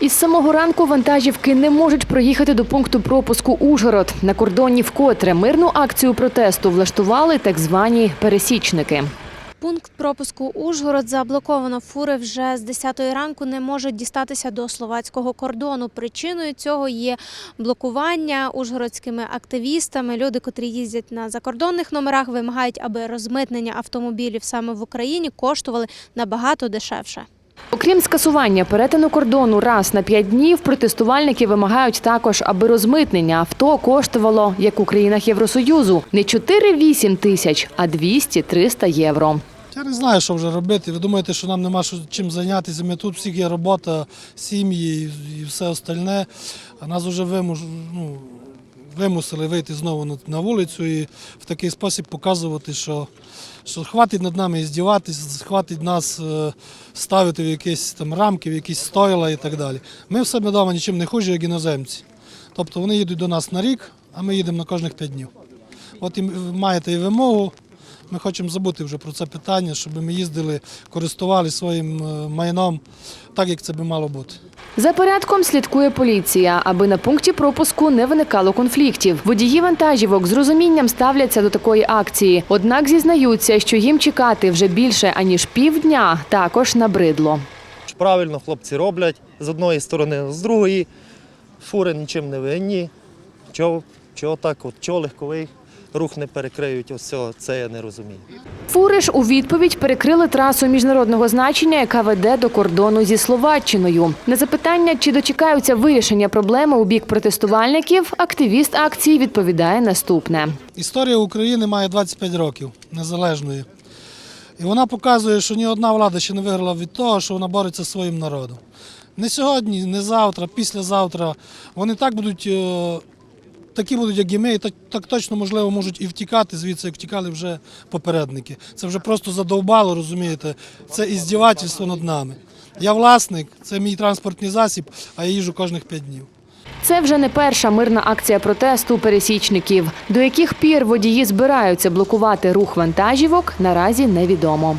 Із самого ранку вантажівки не можуть проїхати до пункту пропуску Ужгород. На кордоні вкотре мирну акцію протесту влаштували так звані пересічники. Пункт пропуску Ужгород заблоковано. Фури вже з 10 ранку не можуть дістатися до словацького кордону. Причиною цього є блокування ужгородськими активістами. Люди, котрі їздять на закордонних номерах, вимагають, аби розмитнення автомобілів саме в Україні коштували набагато дешевше. Окрім скасування перетину кордону раз на п'ять днів, протестувальники вимагають також, аби розмитнення авто коштувало, як у країнах Євросоюзу, не 4-8 тисяч, а 200-300 євро. Я не знаю, що вже робити. Ви думаєте, що нам нема чим зайнятися? Ми тут всіх є робота, сім'ї і- все остальне. А нас вже вимуш, ну, вимусили вийти знову на, вулицю і в такий спосіб показувати, що, що хватить над нами здіватись, хватить нас е, ставити в якісь там рамки, в якісь стойла і так далі. Ми в себе вдома нічим не хуже, як іноземці. Тобто вони їдуть до нас на рік, а ми їдемо на кожних п'ять днів. От і маєте і вимогу. Ми хочемо забути вже про це питання, щоб ми їздили, користувалися своїм е, майном так, як це би мало бути. За порядком слідкує поліція, аби на пункті пропуску не виникало конфліктів. Водії вантажівок з розумінням ставляться до такої акції. Однак зізнаються, що їм чекати вже більше аніж півдня також набридло. Правильно хлопці роблять з одної сторони, з другої фури нічим не винні. Чого, чого так, от, чого легковий рух не перекриють, ось цього, це я не розумію. Фури ж у відповідь перекрили трасу міжнародного значення, яка веде до кордону зі Словаччиною. На запитання, чи дочекаються вирішення проблеми у бік протестувальників, активіст акції відповідає наступне. Історія України має 25 років незалежної. І вона показує, що ні одна влада ще не виграла від того, що вона бореться зі своїм народом. Не сьогодні, не завтра, післязавтра. Вони так будуть, е, такі будуть, як і ми, і так, так точно, можливо, можуть і втікати звідси, як втікали вже попередники. Це вже просто задовбало, розумієте? Це іздівательство над нами. Я власник, це мій транспортний засіб, а я їжджу кожних 5 днів. Це вже не перша мирна акція протесту пересічників. До яких пір водії збираються блокувати рух вантажівок, наразі невідомо.